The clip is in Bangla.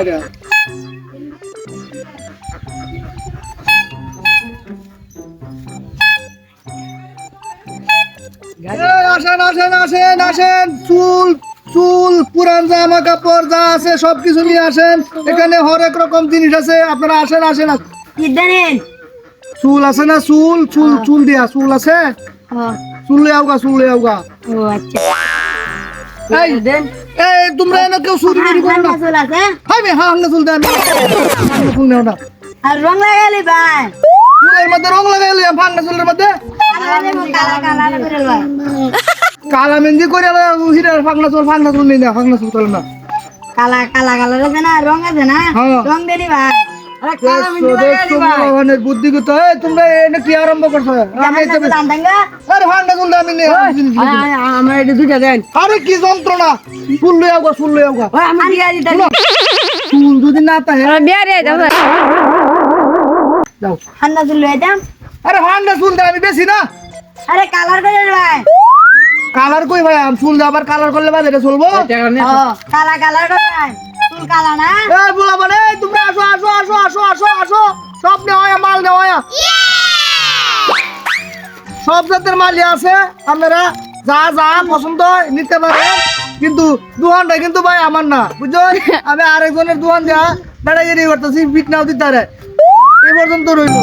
এটা আসেন আসেন আসেন আসেন। চুল চুল পুরান জামা কাপড় যা আছে সবকিছু নিয়ে আসেন। এখানে হরেক রকম জিনিস আছে। আপনারা আসেন আসেন চুল আছে না? চুল চুল চুল দিয়া চুল আছে? চুল লই আউগা চুল লই আউগা ও আচ্ছা। এই দেন। এই তোমরা এনে কেউ চুরি টুরি করো না। চুল আছে। হাই মে হ্যাঁ হাঙ্গা চুল দেন। হাঙ্গা চুল নেও না। আর রং লাগালি ভাই। চুলের মধ্যে রং লাগাইলে ভাঙ্গা চুলের মধ্যে। কালা কালা করে মেহেন্দি করে হিরার ফাংনা চুল ফাংনা চুল নেই না ফাংনা চুল চলে না কালা কালা কালার আছে না রং আছে না? হ্যাঁ। রং দেনি ভাই। বুদ্ধি কত? তোমরা কি আরম্ভ করছ? আমার এটা দুইটা দেন। আরে কি যন্ত্রণা? ফুল লই ফুল লই আমি দিতে যদি না যাম আরে দে আমি বেশি না। আরে কালার করে ভাই। কালার কই ভাই? চুল আবার কালার করলে বাজারে চলবো? কালা কালার করে চুল কালা না? এই বলা মানে তোমরা আসো আসো আসো আসো আসো আসো। সব নেওয়া মাল নেওয়া সব জাতের মালই আছে আপনারা যা যা পছন্দ হয় নিতে পারেন। কিন্তু দোকানটা কিন্তু ভাই আমার না বুঝছ? আমি আরেকজনের দোকান যা বেড়াগিরি করতেছি ফিট নাও দিতে পারে। এই পর্যন্ত রইল।